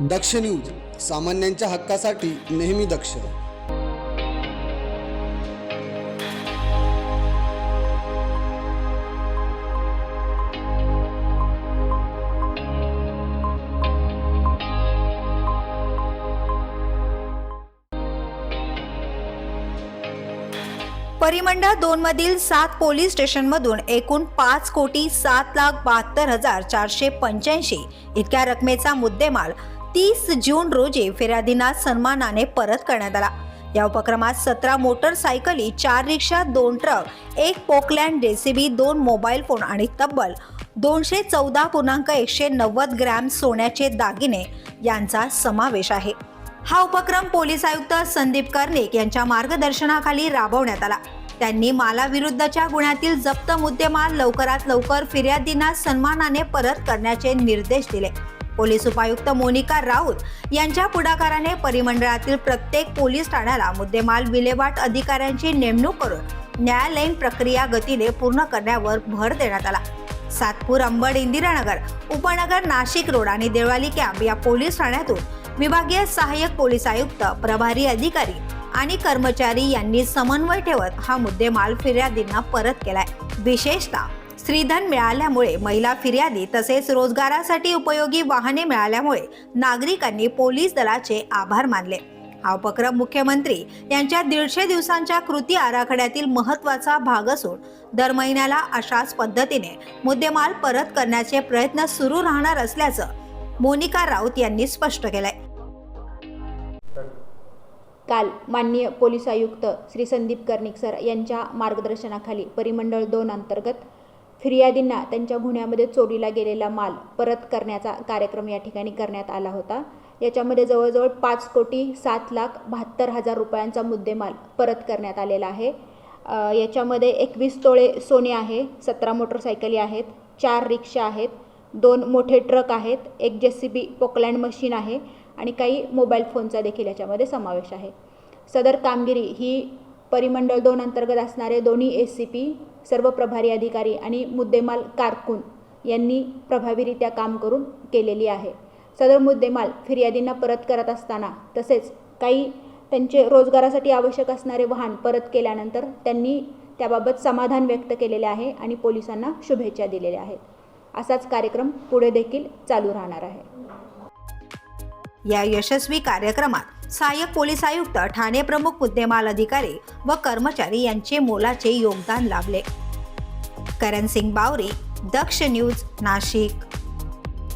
दक्ष news सामान्यांच्या हक्कासाठी नेहमी दक्ष. परिमंडळ दोन मधील सात पोलीस स्टेशनमधून एकूण पाच कोटी सात लाख बहात्तर हजार चारशे पंच्याऐंशी इतक्या रकमेचा मुद्देमाल तीस जून रोजी फिर्यादींना सन्मानाने परत करण्यात आला. या उपक्रमात सतरा मोटरसायकली चार रिक्षा दोन ट्रक एक पोकलँड जेसीबी दोन मोबाईल फोन आणि तब्बल दोनशे चौदा पूर्णांक एकशे नव्वद ग्रॅम सोन्याचे दागिने यांचा समावेश आहे. हा उपक्रम पोलीस आयुक्त संदीप कर्णिक यांच्या मार्गदर्शनाखाली राबवण्यात आला. त्यांनी मालाविरुद्धच्या गुन्ह्यातील जप्त मुद्देमाल लवकरात लवकर फिर्यादींना सन्मानाने परत करण्याचे निर्देश दिले. पोलीस उपायुक्त मोनिका राऊत यांच्या पुढाकाराने परिमंडळातील प्रत्येक पोलीस ठाण्याला मुद्देमाल विल्हेवाट अधिकाऱ्यांची नेमणूक करून न्यायालयीन प्रक्रिया गतीने पूर्ण करण्यावर भर देण्यात आला. सातपूर अंबड इंदिरानगर उपनगर नाशिक रोड आणि देवळाली कॅम्प या पोलीस ठाण्यातून विभागीय सहाय्यक पोलीस आयुक्त प्रभारी अधिकारी आणि कर्मचारी यांनी समन्वय ठेवत हा मुद्देमाल फिर्यादींना परत केलाय. विशेषतः स्त्रीधन मिळाल्यामुळे महिला फिर्यादी तसेच रोजगारासाठी उपयोगी वाहने मिळाल्यामुळे नागरिकांनी पोलीस दलाचे आभार मानले. हा उपक्रम मुख्यमंत्री यांच्या दीडशे दिवसांच्या कृती आराखड्यातील महत्त्वाचा भाग असून दर महिन्याला अशाच पद्धतीने मुद्देमाल परत करण्याचे प्रयत्न सुरू राहणार असल्याचं मोनिका राऊत यांनी स्पष्ट केलंय. काल माननीय पोलीस आयुक्त श्री संदीप कर्णिक सर यांच्या मार्गदर्शनाखाली परिमंडळ दोन अंतर्गत फिर्यादींना त्यांच्या गुन्ह्यामध्ये चोरीला गेलेला माल परत करण्याचा कार्यक्रम या ठिकाणी करण्यात आला होता. याच्यामध्ये जवळजवळ पाच कोटी सात लाख बहात्तर हजार रुपयांचा मुद्देमाल परत करण्यात आलेला आहे. याच्यामध्ये एकवीस तोळे सोने आहे सतरा मोटरसायकली आहेत चार रिक्षा आहेत दोन मोठे ट्रक आहेत एक जे सी बी पोकलँड मशीन आहे आणि काही मोबाईल फोनचा देखील याच्यामध्ये समावेश आहे. सदर कामगिरी ही परिमंडळ दोन अंतर्गत असणारे दोन्ही ए सी पी सर्व प्रभारी अधिकारी आणि मुद्देमाल कारकून यांनी प्रभावीरित्या काम करून केलेली आहे. सदर मुद्देमाल फिर्यादींना परत करत असताना तसेच काही त्यांचे रोजगारासाठी आवश्यक असणारे वाहन परत केल्यानंतर त्यांनी त्याबाबत समाधान व्यक्त केलेले आहे आणि पोलिसांना शुभेच्छा दिलेल्या आहेत. असाच कार्यक्रम पुढे देखील चालू राहणार आहे. या यशस्वी कार्यक्रमात सहाय्यक पोलीस आयुक्त ठाणे प्रमुख मुद्देमाल अधिकारी व कर्मचारी यांचे मोलाचे योगदान लाभले. करण सिंग बावरी दक्ष न्यूज नाशिक.